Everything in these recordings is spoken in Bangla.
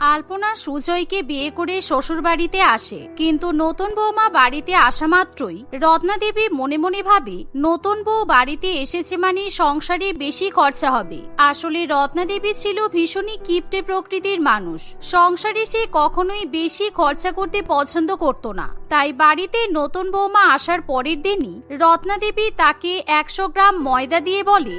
আলপনা সুজয়কে বিয়ে করে শ্বশুর বাড়িতে আসে, কিন্তু নতুন বৌমা বাড়িতে আসা মাত্রই রত্না দেবী মনে মনে ভাবে, নতুন বউ বাড়িতে এসেছে মানে সংসারে বেশি খরচা হবে। আসলে রত্না দেবী ছিল ভীষণই কিপ্টে প্রকৃতির মানুষ। সংসারে সে কখনোই বেশি খরচা করতে পছন্দ করত না। তাই বাড়িতে নতুন বৌমা আসার পরের দিনই রত্না দেবী তাকে একশো গ্রাম ময়দা দিয়ে বলে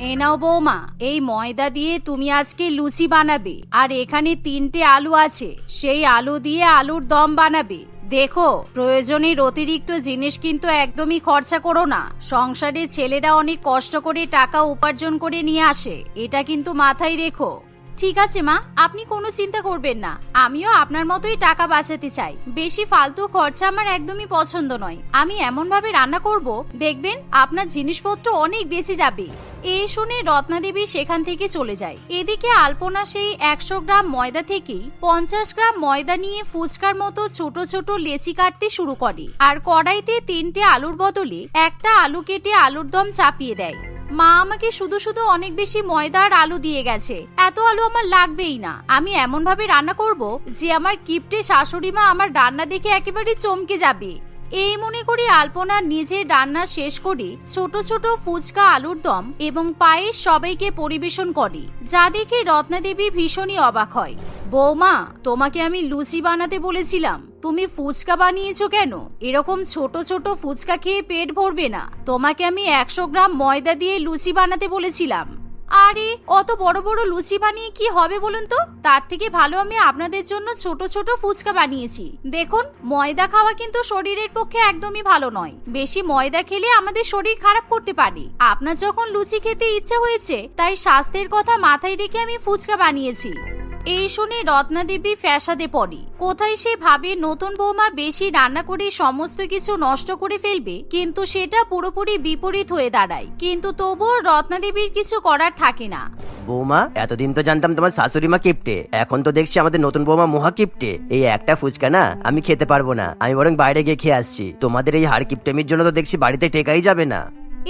এ নাও বৌমা, এই ময়দা দিয়ে তুমি আজকে লুচি বানাবে। আর এখানে তিনটে আলু আছে, সেই আলু দিয়ে আলুর দম বানাবে। দেখো, প্রয়োজনের অতিরিক্ত জিনিস কিন্তু একদমই খরচা করো না। সংসারে ছেলেরা অনেক কষ্ট করে টাকা উপার্জন করে নিয়ে আসে, এটা কিন্তু মাথায় রেখো। ঠিক আছে, মা। আপনি কোনো চিন্তা করবেন না। আমিও আপনার মতোই টাকা বাঁচাতে চাই। বেশি ফালতু খরচা আমার একদমই পছন্দ নয়। আমি এমন ভাবে রান্না করব, দেখবেন আপনার জিনিসপত্র অনেক বেঁচে যাবে। এই শুনে রত্নাদেবী সেখান থেকে চলে যায়। এদিকে আলপনা সেই একশো গ্রাম ময়দা থেকেই পঞ্চাশ গ্রাম ময়দা নিয়ে ফুচকার মতো ছোট ছোট লেচি কাটতে শুরু করে। আর কড়াইতে তিনটে আলুর বদলে একটা আলু কেটে আলুর দম চাপিয়ে দেয়। মা আমাকে শুধু শুধু অনেক বেশি ময়দা আর আলু দিয়ে গেছে। এত আলু আমার লাগবেই না। আমি এমন ভাবে রান্না করব যে আমার কিপটে শাশুড়ি মা আমার রান্না দেখে একেবারে চমকে যাবে। এই মনে করে আলপনা নিজের রান্না শেষ করে, ছোট ছোট ফুচকা আলুর দম এবং পায়েস সবাইকে পরিবেশন করে। যা দেখে রত্নাদেবী ভীষণই অবাক হয়। বৌমা, তোমাকে আমি লুচি বানাতে বলেছিলাম। তুমি ফুচকা বানিয়েছো কেন? এরকম ছোট ছোট ফুচকা খেয়ে পেট ভরবে না। তোমাকে আমি একশো গ্রাম ময়দা দিয়ে লুচি বানাতে বলেছিলাম। আরে, অত বড় বড় লুচি বানিয়ে কি হবে বলুন তো? তার থেকে ভালো আমি আপনাদের জন্য ছোট ছোট ফুচকা বানিয়েছি। দেখুন, ময়দা খাওয়া কিন্তু শরীরের পক্ষে একদমই ভালো নয়। বেশি ময়দা খেলে আমাদের শরীর খারাপ করতে পারে। আপনার যখন লুচি খেতে ইচ্ছে হয়েছে, তাই স্বাস্থ্যের কথা মাথায় রেখে আমি ফুচকা বানিয়েছি। এই শুনে রত্নাদেবী ফ্যাসাদে পড়ে। কোথায় সে ভাবে নতুন বৌমা বেশি রান্না করে সমস্ত কিছু নষ্ট করে ফেলবে, কিন্তু সেটা পুরোপুরি বিপরীত হয়ে দাঁড়ায়। কিন্তু তবুও রত্নাদেবীর কিছু করার থাকে না। বৌমা, এতদিন তো জানতাম তোমার শাশুড়ি মা কিপটে। এখন তো দেখছি আমাদের নতুন বৌমা মহা কিপটে। এই একটা ফুচকা না, আমি খেতে পারব না। আমি বরং বাইরে গিয়ে খেয়ে আসছি। তোমাদের এই হাড় কিপটেমির জন্য তো দেখছি বাড়িতে টেকাই যাবে না।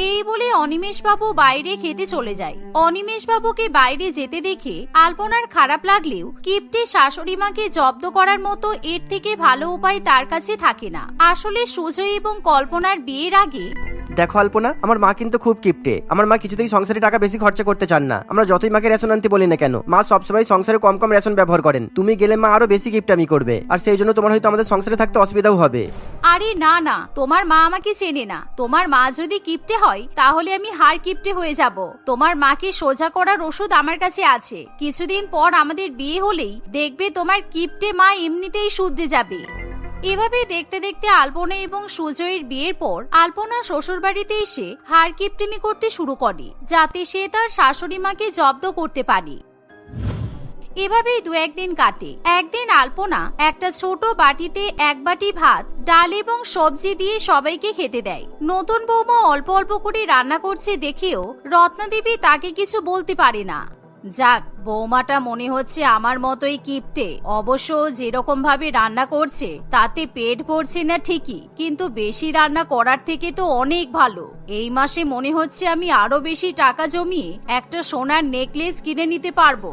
এই বলে অনিমেষ বাবু বাইরে খেতে চলে যায়। অনিমেষ বাবুকে বাইরে যেতে দেখে আলপনার খারাপ লাগলেও কিপ্টে শাশুড়ি মাকে জব্দ করার মতো এর থেকে ভালো উপায় তার কাছে থাকে না। আসলে সুজয় এবং কল্পনার বিয়ের আগে দেখো আলপনা আমার মা কিন্তু খুব কিপটে। আমার মা কিছুতেই সংসারে টাকা বেশি খরচা করতে চান না। আমরা যতই মাকে রেশন আনতে বলি না কেন মা সবসময় সংসারে কম কম রেশন ব্যবহার করেন। তুমি গেলে মা আরও বেশি কিপটামি করবে। আর সেই জন্য তোমার হয়তো আমাদের সংসারে থাকতে অসুবিধাও হবে। আরে না না তোমার মা আমাকে চেনে না। তোমার মা যদি কিপটে হয়, তাহলে আমি হার কিপটে হয়ে যাব। তোমার মাকে সোজা করার ওষুধ আমার কাছে আছে। কিছুদিন পর আমাদের বিয়ে হলেই দেখবে তোমার কিপটে মা এমনিতেই শুধরে যাবে। এভাবে দেখতে দেখতে আলপনা এবং সুজয়ের বিয়ের পর আলপনা শ্বশুর বাড়িতে এসে হার কিপটেমি করতে শুরু করে, যাতে সে তার শাশুড়ি মাকে জব্দ করতে পারে। এভাবেই দু একদিন কাটে। একদিন আলপনা একটা ছোট বাটিতে এক বাটি ভাত ডাল এবং সবজি দিয়ে সবাইকে খেতে দেয়। নতুন বৌমা অল্প অল্প করে রান্না করছে দেখেও রত্নাদেবী তাকে কিছু বলতে পারে না। যাক, বৌমাটা মনে হচ্ছে আমার মতোই কিপটে। অবশ্য যেরকম ভাবে রান্না করছে, তাতে পেট ভরছে না ঠিকই, কিন্তু বেশি রান্না করার থেকে তো অনেক ভালো। এই মাসে মনে হচ্ছে আমি আরও বেশি টাকা জমিয়ে একটা সোনার নেকলেস কিনে নিতে পারব।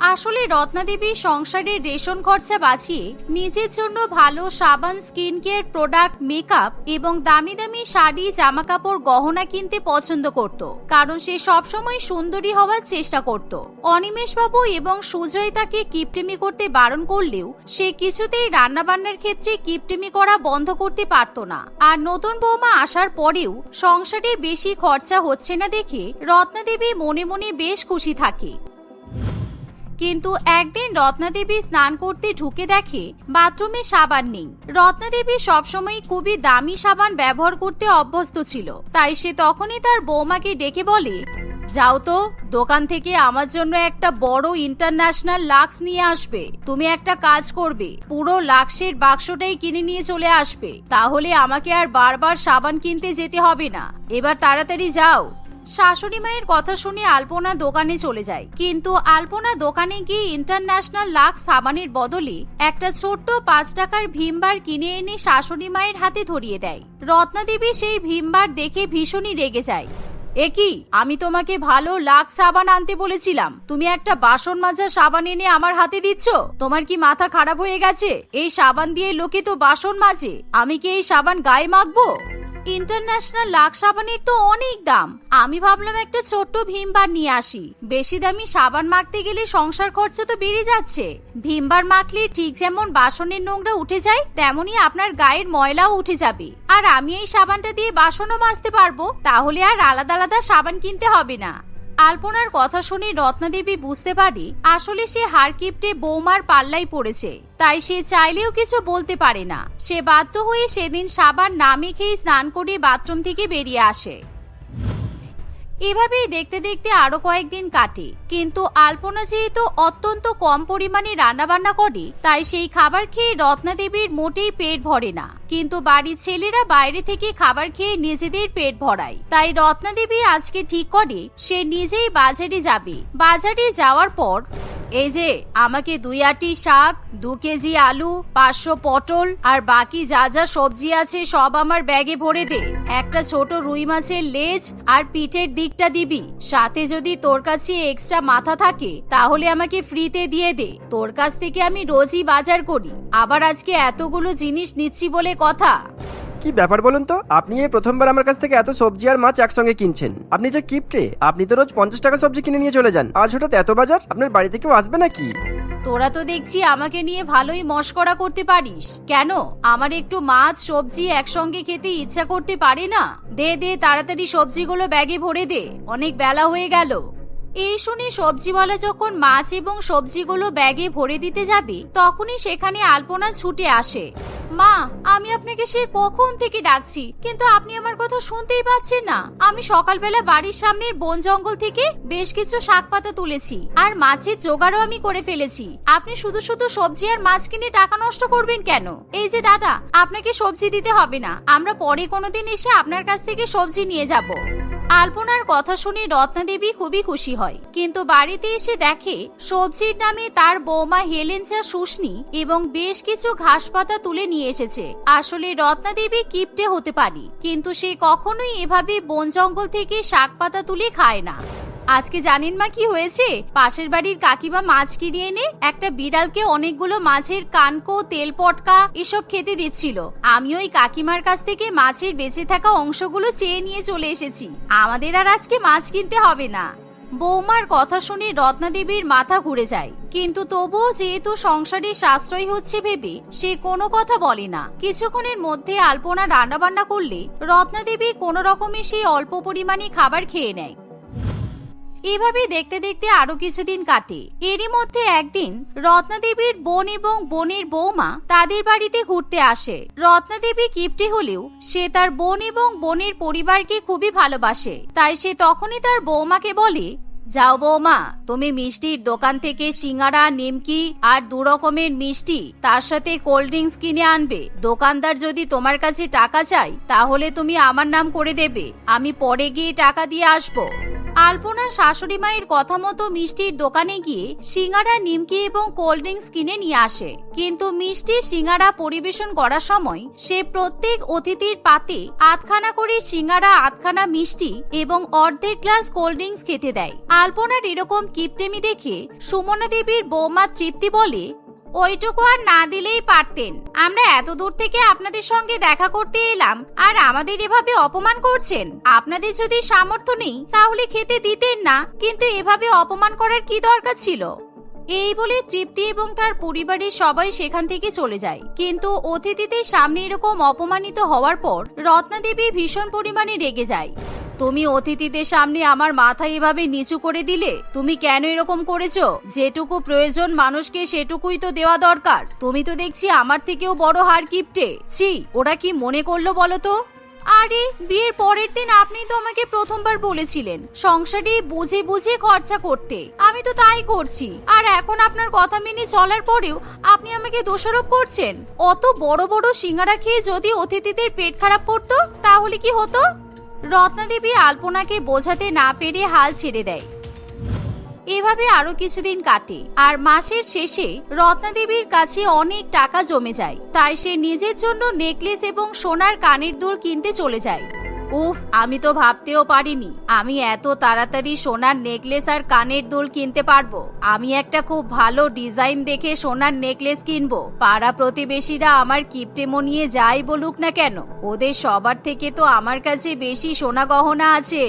আসলে রত্নাদেবী সংসারের রেশন খরচা বাঁচিয়ে নিজের জন্য ভালো সাবান, স্কিন কেয়ার, প্রোডাক্ট, মেকআপ এবং দামি দামি শাড়ি জামা কাপড় গহনা কিনতে পছন্দ করত। কারণ সে সবসময় সুন্দরী হওয়ার চেষ্টা করত। অনিমেষ বাবু এবং সুজয় তাকে কিপটেমি করতে বারণ করলেও সে কিছুতেই রান্নাবান্নার ক্ষেত্রে কিপটেমি করা বন্ধ করতে পারত না। আর নতুন বৌমা আসার পরেও সংসারে বেশি খরচা হচ্ছে না দেখে রত্নাদেবী মনে মনে বেশ খুশি থাকে। কিন্তু একদিন রত্নাদেবী স্নান করতে ঢুকে দেখে বাথরুমে সাবান নেই। রত্নাদেবী সবসময় খুবই দামি সাবান ব্যবহার করতে অভ্যস্ত ছিল। তাই সে তখনই তার বৌমাকে ডেকে বলে, যাও তো, দোকান থেকে আমার জন্য একটা বড় ইন্টারন্যাশনাল লাক্স নিয়ে আসবে। তুমি একটা কাজ করবে, পুরো লাক্সের বাক্সটাই কিনে নিয়ে চলে আসবে। তাহলে আমাকে আর বারবার সাবান কিনতে যেতে হবে না। এবার তাড়াতাড়ি যাও। শাশুড়ি মায়ের কথা শুনে আলপনা দোকানে চলে যায়। কিন্তু আলপনা দোকানে গিয়ে ইন্টারন্যাশনাল লাখ সাবানের বদলে একটা ছোট্ট পাঁচ টাকার ভীমবার কিনে এনে শাশুড়ি মায়ের হাতে ধরিয়ে দেয়। রত্নাদেবী সেই ভীমবার দেখে ভীষণই রেগে যায়। এ কি? আমি তোমাকে ভালো লাখ সাবান আনতে বলেছিলাম। তুমি একটা বাসন মাজার সাবান এনে আমার হাতে দিচ্ছ? তোমার কি মাথা খারাপ হয়ে গেছে? এই সাবান দিয়ে লোকে তো বাসন মাজে। আমি কি এই সাবান গায়ে মাখবো? ইন্টারন্যাশনাল লাক সাবানের তো অনেক দাম। আমি ভাবলাম একটা ছোট্ট ভীমবার নিয়ে আসি। বেশি দামি সাবান মাখতে গেলে সংসার খরচা তো বেড়ে যাচ্ছে। ভীমবার মাখলে ঠিক যেমন বাসনের নোংরা উঠে যায় তেমনি আপনার গায়ের ময়লাও উঠে যাবে। আর আমি এই সাবানটা দিয়ে বাসনও মাজতে পারব, তাহলে আর আলাদা আলাদা সাবান কিনতে হবে না। আলপনার কথা শুনে রত্নাদেবী বুঝতে পারে আসলে সে হারকিপটে বৌমার পাল্লাই পড়েছে। তাই সে চাইলেও কিছু বলতে পারে না। সে বাধ্য হয়ে সেদিন সাবার না মেখেই স্নান করে বাথরুম থেকে বেরিয়ে আসে। এভাবেই দেখতে দেখতে আরও কয়েকদিন কাটে। কিন্তু আলপনা যেহেতু অত্যন্ত কম পরিমাণে রান্নাবান্না করে, তাই সেই খাবার খেয়ে রত্নাদেবীর মোটেই পেট ভরে না। কিন্তু বাড়ির ছেলেরা বাইরে থেকে খাবার খেয়ে নিজেদের পেট ভরায়। তাই রত্নাদেবী আজকে ঠিক করে, সে নিজেই বাজারে যাবে। বাজারে যাওয়ার পর এই যে, আমাকে দুই আটি শাক, দু কেজি আলু, পাঁচশো পটল আর বাকি যা যা সবজি আছে সব আমার ব্যাগে ভরে দে। একটা ছোট রুই মাছের লেজ আর পিঠের দিকটা দিবি। সাথে যদি তোর কাছে এক্সট্রা মাথা থাকে, তাহলে আমাকে ফ্রিতে দিয়ে দে। তোর কাছ থেকে আমি রোজই বাজার করি। আবার আজকে এতগুলো জিনিস নিচ্ছি বলে কথা। কি ব্যাপার বলুন তো? আপনি এই প্রথমবার আমার কাছ থেকে এত সবজি আর মাছ একসঙ্গে কিনছেন। আপনি যে কিপটে আপনি তো রোজ পঞ্চাশ টাকা সবজি কিনে নিয়ে চলে যান। আজ হঠাৎ এত বাজার, আপনার বাড়িতে কেউ আসবে নাকি? তোরা তো দেখছি আমাকে নিয়ে ভালোই মস্করা করতে পারিস। কেন? আমার একটু মাছ, সবজি একসঙ্গে খেতে ইচ্ছা করতে পারে না। দে দে, তাড়াতাড়ি সবজিগুলো ব্যাগে ভরে দে। অনেক বেলা হয়ে গেল। এই শুনে সবজিওয়ালা যখন মাছ এবং সবজিগুলো ব্যাগে ভরে দিতে যাবে, তখনই সেখানে আলপনা ছুটে আসে। মা, আমি আপনাকে সে কখন থেকে ডাকছি? কিন্তু আপনি আমার কথা শুনতেই পাচ্ছেন না। আমি সকালবেলা বাড়ির সামনের বন জঙ্গল থেকে বেশ কিছু শাক পাতা তুলেছি, আর মাছের জোগাড়ও আমি করে ফেলেছি। আপনি শুধু শুধু সবজি আর মাছ কিনে টাকা নষ্ট করবেন কেন? এই যে দাদা, আপনাকে সবজি দিতে হবে না। আমরা পরে কোনোদিন এসে আপনার কাছ থেকে সবজি নিয়ে যাব। আলপনার কথা শুনে রত্নাদেবী খুবই খুশি হয়। কিন্তু বাড়িতে এসে দেখে সবজির নামে তার বৌমা হেলেনচা শুশনি এবং বেশ কিছু ঘাস পাতা তুলে নিয়ে এসেছে। আসলে রত্নাদেবী কিপটে হতে পারি, কিন্তু সে কখনোই এভাবে বন জঙ্গল থেকে শাক পাতা তুলে খায় না। আজকে জানেন মা কি হয়েছে? পাশের বাড়ির কাকিমা মাছ কিনে এনে একটা বিড়ালকে অনেকগুলো মাছের কানকো, তেল পটকা এসব খেতে দিচ্ছিল। আমি ওই কাকিমার কাছ থেকে মাছের বেঁচে থাকা অংশগুলো চেয়ে নিয়ে চলে এসেছি। আমাদের আর আজকে মাছ কিনতে হবে না। বৌমার কথা শুনে রত্নাদেবীর মাথা ঘুরে যায়। কিন্তু তবুও যেহেতু সংসারে সাশ্রয় হচ্ছে ভেবে, সে কোনো কথা বলে না। কিছুক্ষণের মধ্যে আলপনা রান্নাবান্না করলে রত্নাদেবী কোনো রকমে সেই অল্প পরিমাণে খাবার খেয়ে নেয়। এভাবে দেখতে দেখতে আরও কিছুদিন কাটে। এরই মধ্যে একদিন রত্নাদেবীর বোন এবং বোনের বৌমা তাদের বাড়িতে ঘুরতে আসে। রত্নাদেবী কিপ্টে হলেও সে তার বোন এবং বোনের পরিবারকে খুবই ভালোবাসে। তাই সে তখনই তার বৌমাকে বলে, যাও বৌমা, তুমি মিষ্টির দোকান থেকে সিঙ্গারা, নিমকি আর দু রকমের মিষ্টি তার সাথে কোল্ড ড্রিঙ্কস কিনে আনবে। দোকানদার যদি তোমার কাছে টাকা চাই তাহলে তুমি আমার নাম করে দেবে। আমি পরে গিয়ে টাকা দিয়ে আসব। আলপনার শাশুড়ি মায়ের কথা মতো মিষ্টির দোকানে গিয়ে সিঙ্গারা, নিমকি এবং কোল্ড ড্রিঙ্কস কিনে নিয়ে আসে। কিন্তু মিষ্টি সিঙ্গারা পরিবেশন করার সময় সে প্রত্যেক অতিথির পাতে আধখানা করে সিঙ্গারা, আধখানা মিষ্টি এবং অর্ধেক গ্লাস কোল্ড ড্রিঙ্কস খেতে দেয়। আলপনার এরকম কিপটেমি দেখে সুমনা দেবীর বৌমা তৃপ্তি বলে ওইটুকু আর না দিলেই পারতেন। আমরা এত দূর থেকে আপনাদের সঙ্গে দেখা করতে এলাম, আর আমাদের এভাবে অপমান করছেন। আপনাদের যদি সামর্থ্য নেই, তাহলে খেতে দিতেন না, কিন্তু এভাবে অপমান করার কি দরকার ছিল? এই বলে তৃপ্তি এবং তার পরিবারের সবাই সেখান থেকে চলে যায়। কিন্তু অতিথিদের সামনে এরকম অপমানিত হওয়ার পর রত্নাদেবী ভীষণ পরিমাণে রেগে যায়। তুমি অতিথিদের সামনে আমার মাথা এভাবে নিচু করে দিলে? তুমি কেন এরকম করেছ? যেটুকু প্রয়োজন মানুষকে সেটুকুই তো দেওয়া দরকার। তুমি তো দেখছি আমার থেকেও বড় হার কিপটে। ছি, ওরা কি মনে করল বলো তো? আরে, বিয়ের পরের দিন আপনি তো আমাকে প্রথমবার বলেছিলেন, সংসারে বুঝে বুঝে খরচা করতে। আমি তো তাই করছি। আর এখন আপনার কথা মেনে চলার পরেও আপনি আমাকে দোষারোপ করছেন। অত বড় বড় সিঙ্গারা খেয়ে যদি অতিথিদের পেট খারাপ করতো, তাহলে কি হতো? রত্নাদেবী আলপনাকে বোঝাতে না পেরে হাল ছেড়ে দেয়। এভাবে আরও কিছুদিন কাটে, আর মাসের শেষে রত্নাদেবীর কাছে অনেক টাকা জমে যায়, তাই সে নিজের জন্য নেকলেস এবং সোনার কানের দুল কিনতে চলে যায়। উফ, আমি তো ভাবতেও পারিনি। আমি এত তাড়াতাড়ি সোনার নেকলেস আর কানের দুল কিনতে পারব। আমি একটা খুব ভালো ডিজাইন দেখে সোনার নেকলেস কিনবো। পাড়া প্রতিবেশীরা আমার কিপটে মনিয়ে যাই বলুক না কেন, ওদের সবার থেকে তো আমার কাছে বেশি সোনা গহনা আছে।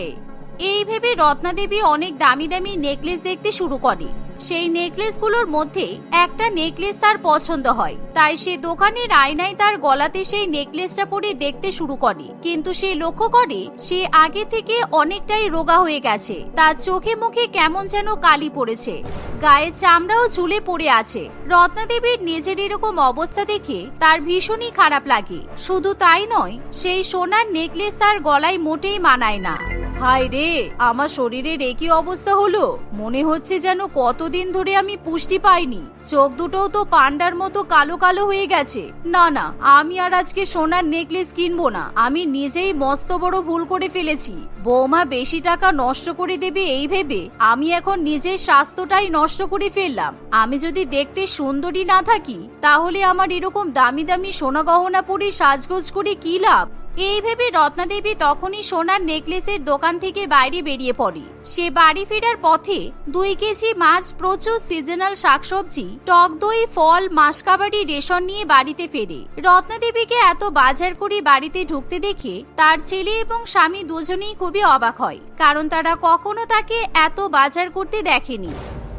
এই ভেবে রত্নাদেবী অনেক দামি দামি নেকলেস দেখতে শুরু করে। সেই নেকলেসগুলোর মধ্যে একটা নেকলেস তার পছন্দ হয়। তাই সে দোকানের আয়নায় তার গলাতে সেই নেকলেসটা পরে দেখতে শুরু করে। কিন্তু সে লক্ষ্য করে সে আগে থেকে অনেকটাই রোগা হয়ে গেছে। তার চোখে মুখে কেমন যেন কালি পড়েছে। গায়ে চামড়াও ঝুলে পড়ে আছে। রত্নাদেবীর নিজের এরকম অবস্থা দেখে তার ভীষণই খারাপ লাগে। শুধু তাই নয়, সেই সোনার নেকলেস তার গলায় মোটেই মানায় না। হায় রে, আমার শরীরের একই অবস্থা হলো? মনে হচ্ছে যেন কতদিন ধরে আমি পুষ্টি পাইনি। চোখ দুটোও তো পান্ডার মতো কালো কালো হয়ে গেছে। না না, আমি আর আজকে সোনার নেকলেস কিনবো না। আমি নিজেই মস্ত বড় ভুল করে ফেলেছি। বৌমা বেশি টাকা নষ্ট করে দেবে এই ভেবে আমি এখন নিজের স্বাস্থ্যটাই নষ্ট করে ফেললাম। আমি যদি দেখতে সুন্দরী না থাকি, তাহলে আমার এরকম দামি দামি সোনা গহনা পরে সাজগোজ করে কি লাভ? এই ভেবে রত্নাদেবী তখনই সোনার নেকলেসের দোকান থেকে বাইরে বেরিয়ে পড়ে। সে বাড়ি ফেরার পথে দুই কেজি মাছ, প্রচুর সিজনাল শাকসবজি, টক দই, ফল, মাসকাবাড়ি, রেশন নিয়ে বাড়িতে ফেরে। রত্নাদেবীকে এত বাজার করে বাড়িতে ঢুকতে দেখে তার ছেলে এবং স্বামী দুজনেই খুবই অবাক হয়, কারণ তারা কখনো তাকে এত বাজার করতে দেখেনি।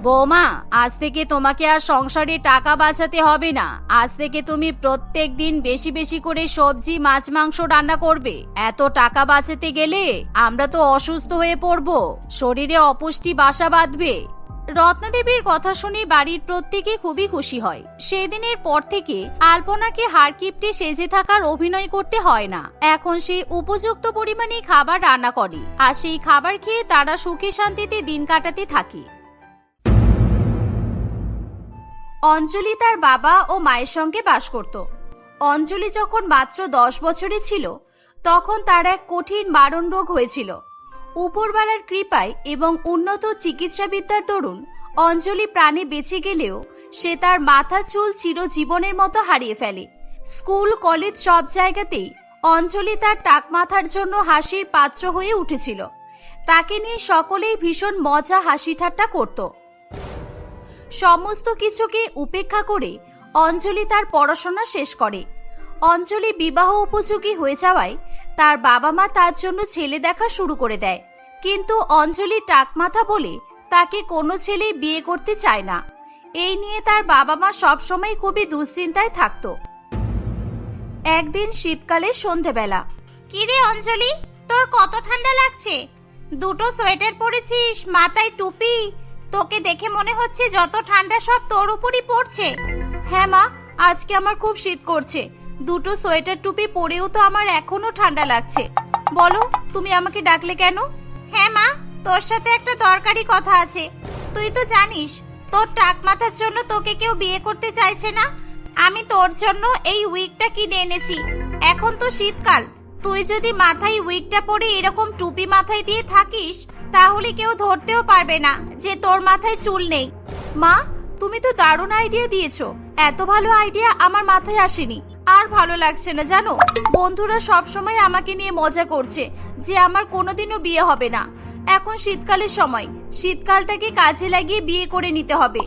বৌমা, আজ থেকে তোমাকে আর সংসারে টাকা বাঁচাতে হবে না। আজ থেকে তুমি প্রত্যেক দিন বেশি বেশি করে সবজি, মাছ, মাংস রান্না করবে। এত টাকা বাঁচাতে গেলে আমরা তো অসুস্থ হয়ে পড়ব। শরীরে অপুষ্টি বাসা বাঁধবে। রত্নাদেবীর কথা শুনে বাড়ির প্রত্যেকে খুবই খুশি হয়। সেদিনের পর থেকে আলপনাকে হারকিপটে সেজে থাকার অভিনয় করতে হয় না। এখন সে উপযুক্ত পরিমাণে খাবার রান্না করে। আর সেই খাবার খেয়ে তারা সুখে শান্তিতে দিন কাটাতে থাকে। অঞ্জলি তার বাবা ও মায়ের সঙ্গে বাস করত। অঞ্জলি যখন মাত্র দশ বছরই ছিল, তখন তার এক কঠিন মারণ রোগ হয়েছিল। উপরবেলার কৃপায় এবং উন্নত চিকিৎসাবিদ্যার দরুন অঞ্জলি প্রাণে বেঁচে গেলেও সে তার মাথা চুল চিরজীবনের মতো হারিয়ে ফেলে। স্কুল, কলেজ সব জায়গাতেই অঞ্জলি তার টাক মাথার জন্য হাসির পাত্র হয়ে উঠেছিল। তাকে নিয়ে সকলেই ভীষণ মজা হাসি ঠাট্টা করতো। সমস্ত কিছুকে উপেক্ষা করে অঞ্জলি তার পড়াশোনা শেষ করে। অঞ্জলি বিবাহ উপযোগী হয়ে যাওয়ায় তার বাবা মা তার জন্য ছেলে দেখা শুরু করে দেয়। কিন্তু অঞ্জলি টাকমাথা বলে তাকে কোনো ছেলে বিয়ে করতে চায় না। এই নিয়ে তার বাবা মা সবসময় খুবই দুশ্চিন্তায় থাকতো। একদিন শীতকালে সন্ধেবেলা, কিরে অঞ্জলি, তোর কত ঠান্ডা লাগছে? দুটো সোয়েটার পরেছিস, মাথায় টুপি তোকে দেখে মনে হচ্ছে যত ঠান্ডা সব তোর উপরই পড়ছে। হ্যাঁ মা, আজকে আমার খুব শীত করছে। দুটো সোয়েটার টুপি পরেও তো আমার এখনও ঠান্ডা লাগছে। বলো, তুমি আমাকে ডাকলে কেন? হ্যাঁ মা, তোর সাথে একটা দরকারি কথা আছে। তুই তো জানিস, তোর টাক মাথার জন্য তোকে কেউ বিয়ে করতে চাইছে না। আমি তোর জন্য এই উইকটা কিনে এনেছি। এখন তো শীতকাল। তুই যদি মাথায় উইকটা পরে এরকম টুপি মাথায় দিয়ে থাকিস তাহলে কেউ ধরতেও পারবে না যে তোর মাথায় চুল নেই। মা, তুমি তো দারুণ আইডিয়া দিয়েছ। এত ভালো আইডিয়া আমার মাথায় আসেনি। আর ভালো লাগছে না, জানো? বন্ধুরা সব সময় আমাকে নিয়ে মজা করছে যে আমার কোনোদিনও বিয়ে হবে না। এখন শীতকালের সময়। শীতকালটাকে কাজে লাগিয়ে বিয়ে করে নিতে হবে।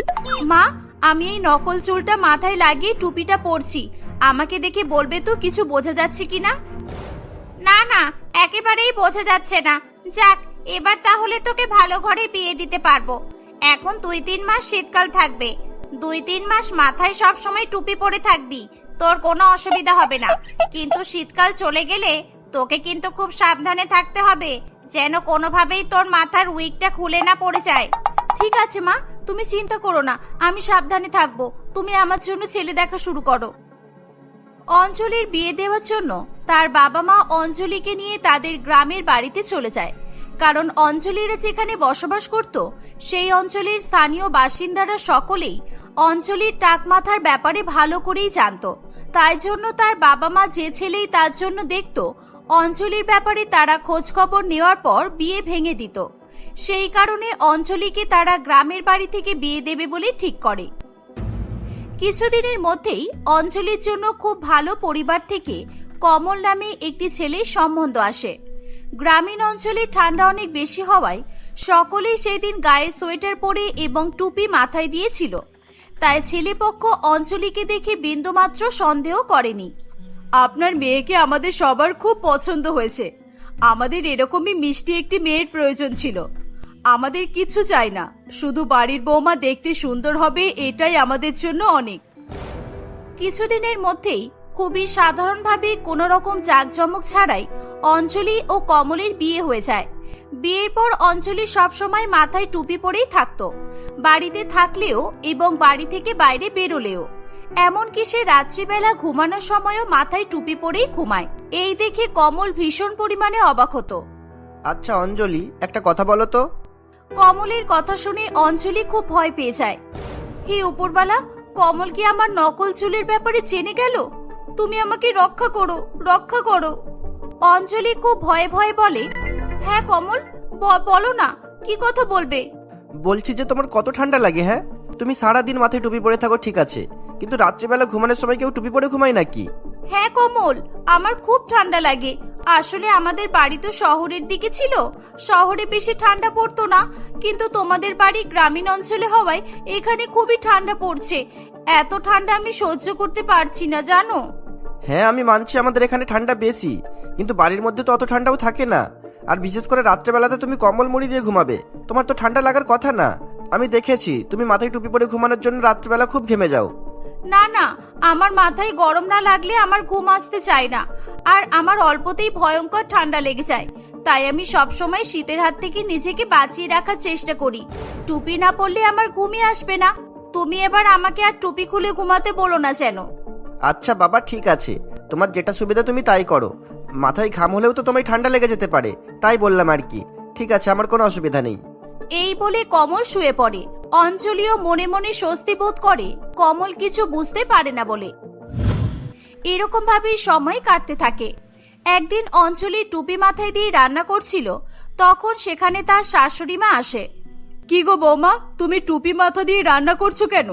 মা, আমি এই নকল চুলটা মাথায় লাগিয়ে টুপিটা পরছি। আমাকে দেখে বলবে তো কিছু বোঝা যাচ্ছে কিনা? না না, একেবারেই বোঝা যাচ্ছে না। যাক এবার তাহলে তোকে ভালো ঘরে বিয়ে দিতে পারব। এখন দুই তিন মাস শীতকাল থাকবে। দুই তিন মাস মাথায় সব সময় টুপি পরে থাকবি। তোর কোনো অসুবিধা হবে না। কিন্তু শীতকাল চলে গেলে তোকে কিন্তু খুব সাবধানে থাকতে হবে, যেন কোনোভাবেই তোর মাথার উইকটা খুলে না পড়ে যায়। ঠিক আছে মা, তুমি চিন্তা করো না, আমি সাবধানে থাকব। তুমি আমার জন্য ছেলে দেখা শুরু করো। অঞ্জলির বিয়ে দেওয়ার জন্য তার বাবা মা অঞ্জলিকে নিয়ে তাদের গ্রামের বাড়িতে চলে যায়। কারণ অঞ্জলিরা যেখানে বসবাস করত, সেই অঞ্চলের স্থানীয় বাসিন্দারা সকলেই অঞ্জলির টাকমাথার ব্যাপারে ভালো করেই জানতো। তাই জন্য তার বাবা মা যে ছেলেই তার জন্য দেখত অঞ্জলির ব্যাপারে তারা খোঁজ খবর নেওয়ার পর বিয়ে ভেঙে দিত। সেই কারণে অঞ্জলিকে তারা গ্রামের বাড়ি থেকে বিয়ে দেবে বলে ঠিক করে। কিছুদিনের মধ্যেই অঞ্জলির জন্য খুব ভালো পরিবার থেকে কমল নামে একটি ছেলের সম্বন্ধ আসে। গ্রামীণ অঞ্চলে ঠান্ডা অনেক বেশি হওয়ায় সকলেই সেই দিন গায়ে সোয়েটার পরে এবং টুপি মাথায় দিয়েছিল। তাই ছেলেপক্ষ অঞ্জলিকে দেখে বিন্দুমাত্র সন্দেহ করেনি। আপনার মেয়েকে আমাদের সবার খুব পছন্দ হয়েছে। আমাদের এরকমই মিষ্টি একটি মেয়ের প্রয়োজন ছিল। আমাদের কিছু চাই না শুধু বাড়ির বৌমা দেখতে সুন্দর হবে এটাই আমাদের জন্য অনেক। কিছুদিনের মধ্যেই খুবই সাধারণভাবে কোনো রকম জাঁকজমক ছাড়াই অঞ্জলি ও কমলের বিয়ে হয়ে যায়। বিয়ের পর অঞ্জলি সবসময় মাথায় টুপি পরেই থাকতো। বাড়িতে থাকলেও এবং বাড়ি থেকে বাইরে বেরোলেও। এমনকি সে রাত্রিবেলা ঘুমানোর সময়ও মাথায় টুপি পরেই ঘুমায়। এই দেখে কমল ভীষণ পরিমাণে অবাক হতো। আচ্ছা অঞ্জলি একটা কথা বলো তো। কমলের কথা শুনে অঞ্জলি খুব ভয় পেয়ে যায়। হে উপরবালা কমল কি আমার নকল চুলের ব্যাপারে জেনে গেল? তুমি আমাকে রক্ষা করো রক্ষা করো। অঞ্জলি খুব ভয়ে ভয়ে বলে হ্যাঁ কমল বলো না কি কথা বলবে? বলছি যে তোমার কত ঠান্ডা লাগে হ্যাঁ? তুমি সারা দিন মাথায় টুপি পরে থাকো ঠিক আছে। কিন্তু রাত্রিবেলা ঘুমানোর সময় কেউ টুপি পরে ঘুমায় নাকি? হ্যাঁ কমল আমার খুব ঠান্ডা লাগে। আসলে আমাদের বাড়ি তো শহরের দিকে ছিল। শহরে বেশি ঠান্ডা পড়তো না কিন্তু তোমাদের বাড়ি গ্রামীণ অঞ্চলে হওয়ায় এখানে খুবই ঠান্ডা পড়ছে। এত ঠান্ডা আমি সহ্য করতে পারছি না জানো? হ্যাঁ আমি মানছি আমাদের এখানে ঠান্ডা বেশি, কিন্তু বাড়ির মধ্যে তো অত ঠান্ডাও থাকে না। আর বিশেষ করে রাত্রেবেলাতে তুমি কম্বল মুড়ি দিয়ে ঘুমাবে, তোমার তো ঠান্ডা লাগার কথা না। আমি দেখেছি, তুমি মাথায় টুপি পরে ঘুমানোর জন্য রাত্রেবেলা খুব ঘেমে যাও। না না, আমার মাথায় গরম না লাগলে আমার ঘুম আসতে চায় না। আর আমার অল্পতেই ভয়ঙ্কর ঠান্ডা লেগে যায়। তাই আমি সবসময় শীতের হাত থেকে নিজেকে বাঁচিয়ে রাখার চেষ্টা করি। টুপি না পরলে আমার ঘুমই আসবে না। তুমি এবার আমাকে আর টুপি খুলে ঘুমাতে বলো না যেন। আচ্ছা বাবা ঠিক আছে। তোমার যেটা সুবিধা তুমি তাই করো। মাথায় ঘাম হলেও তো তোমায় ঠান্ডা লেগে যেতে পারে। তাই বললাম আর কি। ঠিক আছে আমার কোনো অসুবিধা নেই। এই বলে কমল শুয়ে পড়ে। অঞ্জলিও মনে মনে স্বস্তি বোধ করে কমল কিছু বুঝতে পারে না বলে। এরকম ভাবেই সময় কাটতে থাকে। একদিন অঞ্জলি টুপি মাথায় দিয়ে রান্না করছিল তখন সেখানে তার শাশুড়ি মা আসে। কি গো বৌমা তুমি টুপি মাথা দিয়ে রান্না করছ কেন?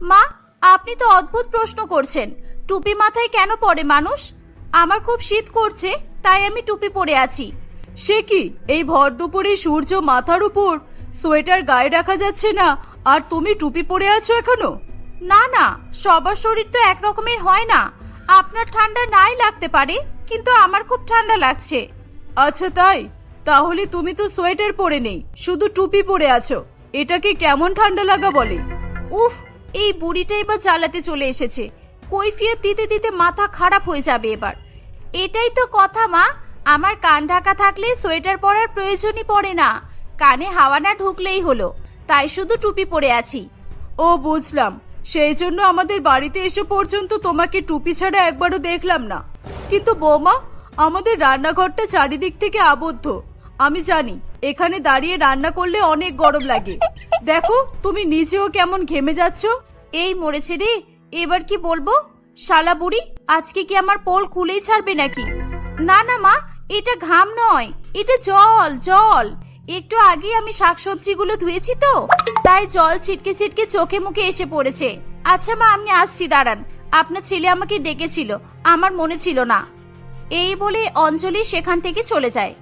মা আপনি তো অদ্ভুত প্রশ্ন করছেন। টুপি মাথায় কেন পড়ে মানুষ? আমার খুব শীত করছে তাই আমি টুপি পরে আছি। সে কি? এই ভর দুপুরে সূর্য মাথার উপর? সোয়েটার গায়ে রাখা যাচ্ছে না আর তুমি টুপি পরে আছো এখনও? না না সবার শরীর তো এক রকমের হয় না। আপনার ঠান্ডা নাই লাগতে পারে কিন্তু আমার খুব ঠান্ডা লাগছে। আচ্ছা তাই? তাহলে তুমি তো সোয়েটার পরে নেই শুধু টুপি পরে আছো। এটাকে কেমন ঠান্ডা লাগা বলে? উফ এই বুড়িটা এবার জ্বালাতে চলে এসেছে। কৈফিয়ত দিতে দিতে মাথা খারাপ হয়ে যাবে এবার। এটাই তো কথা, মা। আমার কান ঢাকা থাকলে সোয়েটার পরার প্রয়োজনই পড়ে না। কানে হাওয়া না ঢুকলেই হলো। তাই শুধু টুপি পরে আছি। ও, বুঝলাম। সেই জন্য আমাদের বাড়িতে এসে পর্যন্ত তোমাকে টুপি ছাড়া একবারও দেখলাম না। কিন্তু বৌমা, আমাদের রান্নাঘরটা চারিদিক থেকে আবদ্ধ। আমি জানি এখানে দাঁড়িয়ে রান্না করলে অনেক গরম লাগে। দেখো, তুমি নিজেও কেমন ঘেমে যাচ্ছ। এই মরেছে রে, এবার কি বলব? শালা বুড়ি, আজকে কি আমার পোল খুলেই ছাড়বে নাকি? না না মা, এটা ঘাম নয়, এটা জল জল। একটু আগে আমি শাকসবজিগুলো ধুয়েছি তো, তাই জল ছিটকে ছিটকে চোখে মুখে এসে পড়েছে। আচ্ছা মা, আমি আসছি, দাঁড়ান। আপনার ছেলে আমাকে ডেকেছিল, আমার মনে ছিল না। এই বলে অঞ্জলি সেখান থেকে চলে যায়।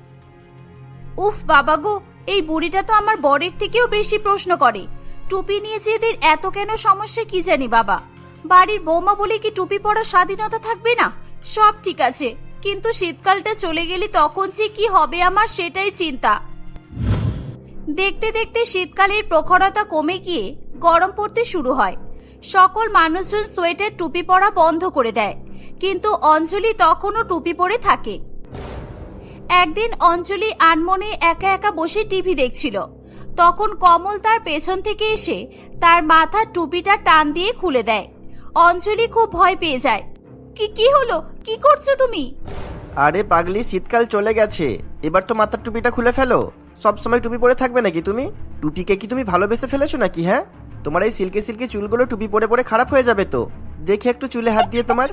উফ, বাবা গো, এই বুড়িটা তো আমার বরের থেকেও বেশি প্রশ্ন করে। টুপি নিয়ে যে এদের এত কেন সমস্যা কি জানি, বাবা? বাড়ির বৌমা বলে কি টুপি পরার স্বাধীনতা থাকবে না? সব ঠিক আছে, কিন্তু শীতকালটা চলে গেলে তখন যে কি হবে আমার সেটাই চিন্তা। দেখতে দেখতে শীতকালের প্রখরতা কমে গিয়ে গরম পড়তে শুরু হয়। সকল মানুষজন সোয়েটার, টুপি পরা বন্ধ করে দেয়। কিন্তু অঞ্জলি তখনও টুপি পরে থাকে। একদিন অঞ্জলি আনমনে একা একা বসে টিভি দেখছিল। তখন কমল তার পেছন থেকে এসে তার মাথার টুপিটা টান দিয়ে খুলে দেয়। অঞ্জলি খুব ভয় পেয়ে যায়। কি কি হলো? কি করছ তুমি? আরে পাগলি, শীতকাল চলে গেছে। এবার তো মাথার টুপিটা খুলে ফেলো। সব সময় টুপি পরে থাকবে নাকি তুমি? টুপিকে কি তুমি ভালোবেসে ফেলেছো নাকি হ্যাঁ? তোমার এই সিল্কে সিল্কে চুলগুলো টুপি পরে পরে খারাপ হয়ে যাবে তো। দেখে একটু চুলে হাত দিয়ে তোমার।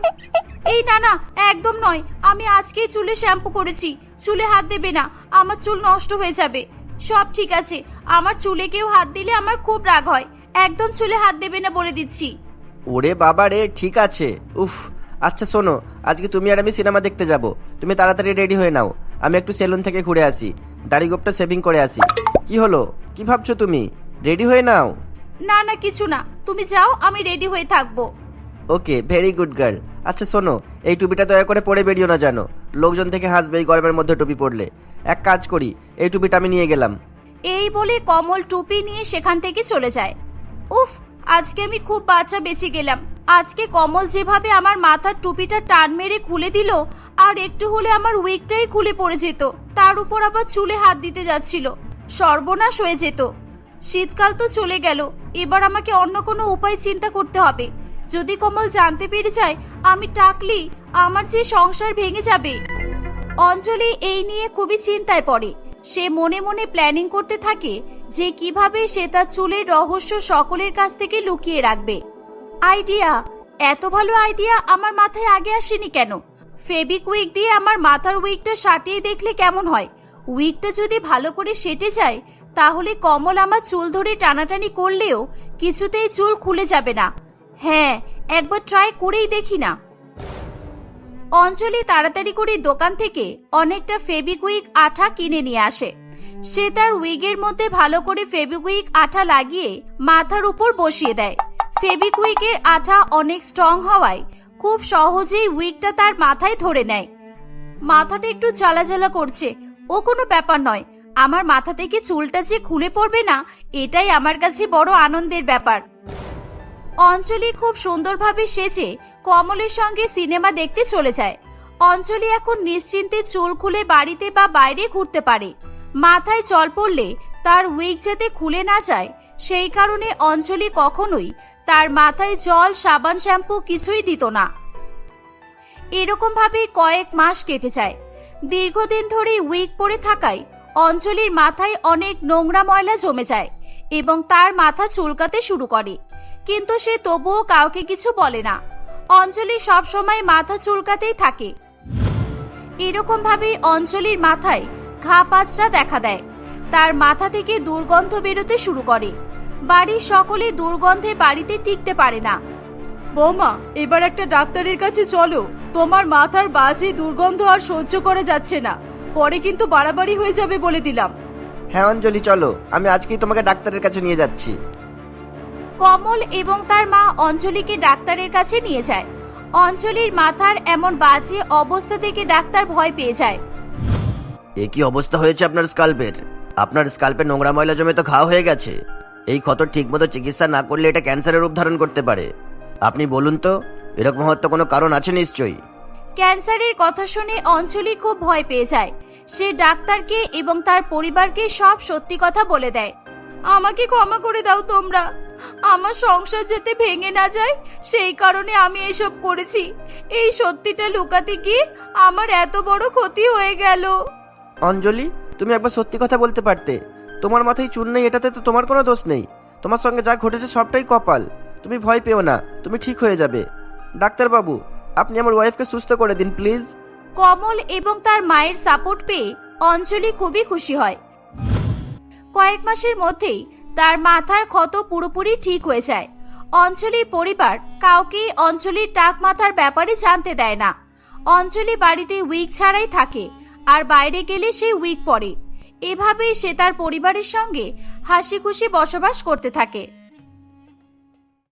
এই না না একদম নয়। আমি আজকেই চুলে শ্যাম্পু করেছি। চুলে হাত দেবে না। আমার চুল নষ্ট হয়ে যাবে। সব ঠিক আছে। আমার চুলে কেউ হাত দিলে আমার খুব রাগ হয়। একদম চুলে হাত দেবে না বলে দিচ্ছি। ওরে বাবা রে ঠিক আছে। উফ আচ্ছা শোনো আজকে তুমি আর আমি সিনেমা দেখতে যাব। তুমি তাড়াতাড়ি রেডি হয়ে নাও। আমি একটু সেলুন থেকে ঘুরে আসি। দাড়ি গোপটা সেভিং করে আসি। কি হলো? কি ভাবছ তুমি? রেডি হয়ে নাও। না না কিছু না। তুমি যাও আমি রেডি হয়ে থাকব। ওকে ভেরি গুড গার্ল আচ্ছা শোনো, এই টুপিটা দয়া করে পরে বেরিও না জানো। লোকজন থেকে হাসবে, এই গরমের মধ্যে টুপি পরলে। এক কাজ করি, এই টুপিটা আমি নিয়ে গেলাম। এই বলে কমল টুপি নিয়ে সেখান থেকে চলে যায়। উফ, আজকে আমি খুব বাচ্চা বেঁচে গেলাম। আজকে কমল যেভাবে আমার মাথার টুপিটা টান মেরে খুলে দিল, আর একটু হলে আমার উইকটাই খুলে পড়ে যেত। তার উপর আবার চুলে হাত দিতে যাচ্ছিল। সর্বনাশ হয়ে যেত। শীতকাল তো চলে গেল, এবার আমাকে অন্য কোনো উপায় চিন্তা করতে হবে। যদি কমল জানতে পেরে যায়, আমি টাকলি আমার যে সংসার ভেঙে যাবে। অঞ্জলি এই নিয়ে খুবই চিন্তায় পড়ে। সে মনে মনে প্ল্যানিং করতে থাকে যে কীভাবে সে তার চুলের রহস্য সকলের কাছ থেকে লুকিয়ে রাখবে। আইডিয়া এত ভালো আইডিয়া আমার মাথায় আগে আসেনি কেন? ফেবিকুইক দিয়ে আমার মাথার উইকটা সাটিয়ে দেখলে কেমন হয়? উইকটা যদি ভালো করে সেটে যায়, তাহলে কমল আমার চুল ধরে টানাটানি করলেও কিছুতেই চুল খুলে যাবে না। হ্যাঁ একবার ট্রাই করেই দেখি না। অঞ্জলি তাড়াতাড়ি করে দোকান থেকে অনেকটা ফেবিকুইক আঠা কিনে নিয়ে আসে। সে তার উইগের মধ্যে ভালো করে ফেবিকুইক আঠা লাগিয়ে মাথার উপর বসিয়ে দেয়। ফেবিকুইকের আঠা অনেক স্ট্রং হওয়ায় খুব সহজেই উইকটা তার মাথায় ধরে নেয়। মাথাটা একটু জ্বালা জ্বালা করছে। ও কোনো ব্যাপার নয়। আমার মাথা থেকে চুলটা যে খুলে পড়বে না, এটাই আমার কাছে বড় আনন্দের ব্যাপার। অঞ্জলি খুব সুন্দরভাবে সেজে কমলের সঙ্গে সিনেমা দেখতে চলে যায়। অঞ্জলি এখন নিশ্চিন্তে চুল খুলে বাড়িতে বা বাইরে ঘুরতে পারে। মাথায় জল পড়লে তার উইক যাতে খুলে না যায়, সেই কারণে অঞ্জলি কখনোই তার মাথায় জল, সাবান, শ্যাম্পু কিছুই দিত না। এরকম ভাবে কয়েক মাস কেটে যায়। দীর্ঘদিন ধরে উইক পরে থাকায় অঞ্জলির মাথায় অনেক নোংরা ময়লা জমে যায় এবং তার মাথা চুলকাতে শুরু করে। কিন্তু সে তবুও কাউকে কিছু বলে না। অঞ্জলি সবসময় মাথা চুলকাতেই থাকে। এরকম ভাবে অঞ্জলির মাথায় ঘা পাঁচড়া দেখা দেয়। তার মাথা থেকে দুর্গন্ধ বেরোতে শুরু করে। বাড়ির সকলে দুর্গন্ধে বাড়িতে টিকতে পারে না। বৌমা এবার একটা ডাক্তারের কাছে চলো। তোমার মাথার বাজে দুর্গন্ধ আর সহ্য করা যাচ্ছে না। পরে কিন্তু বাড়াবাড়ি হয়ে যাবে বলে দিলাম। হ্যাঁ অঞ্জলি চলো। আমি আজকেই তোমাকে ডাক্তারের কাছে নিয়ে যাচ্ছি। কমল এবং তার মা অঞ্জলিকে ডাক্তারের কাছে নিয়ে যায়। অঞ্জলির মাথার এমন বাজে অবস্থা থেকে ডাক্তার ভয় পেয়ে যায়। এ কি অবস্থা হয়েছে আপনার স্কাল্পের? আপনার স্কাল্পে নোংরা ময়লা জমে তো ঘাও হয়ে গেছে। এই ক্ষত ঠিকমতো চিকিৎসা না করলে এটা ক্যান্সারের রূপ ধারণ করতে পারে। আপনি বলুন তো এরকম হওয়ার তো কোনো কারণ আছে নিশ্চয়ই? ক্যান্সারের কথা শুনে অঞ্জলি খুব ভয় পেয়ে যায়। সে ডাক্তারকে এবং তার পরিবারকে সব সত্যি কথা বলে দেয়। আমাকে ক্ষমা করে দাও তোমরা। আমার সংসার যাতে ভেঙে না যায় সেই কারণে আমি এসব করেছি। এই সত্যিটা লুকাতে গিয়ে আমার এত বড় ক্ষতি হয়ে গেল। অঞ্জলি তুমি একবার সত্যি কথা বলতে পারতে। তোমার মাথায় চুল নেই এটাতে তো তোমার কোনো দোষ নেই। তোমার সঙ্গে যা ঘটেছে সবটাই কপাল। তুমি ভয় পেও না তুমি ঠিক হয়ে যাবে। ডাক্তারবাবু আপনি আমার ওয়াইফকে সুস্থ করে দিন প্লিজ। কমল এবং তার মায়ের সাপোর্ট পেয়ে অঞ্জলি খুবই খুশি হয়। কয়েক মাসের মধ্যেই তার মাথার ক্ষত পুরোপুরি ঠিক হয়ে যায়। অঞ্জলির পরিবার কাউকে অঞ্জলির টাক মাথার ব্যাপারে জানতে দেয় না। অঞ্জলি বাড়িতে উইক ছাড়াই থাকে আর বাইরে গেলে সে উইক পড়ে। এভাবেই সে তার পরিবারের সঙ্গে হাসি খুশি বসবাস করতে থাকে।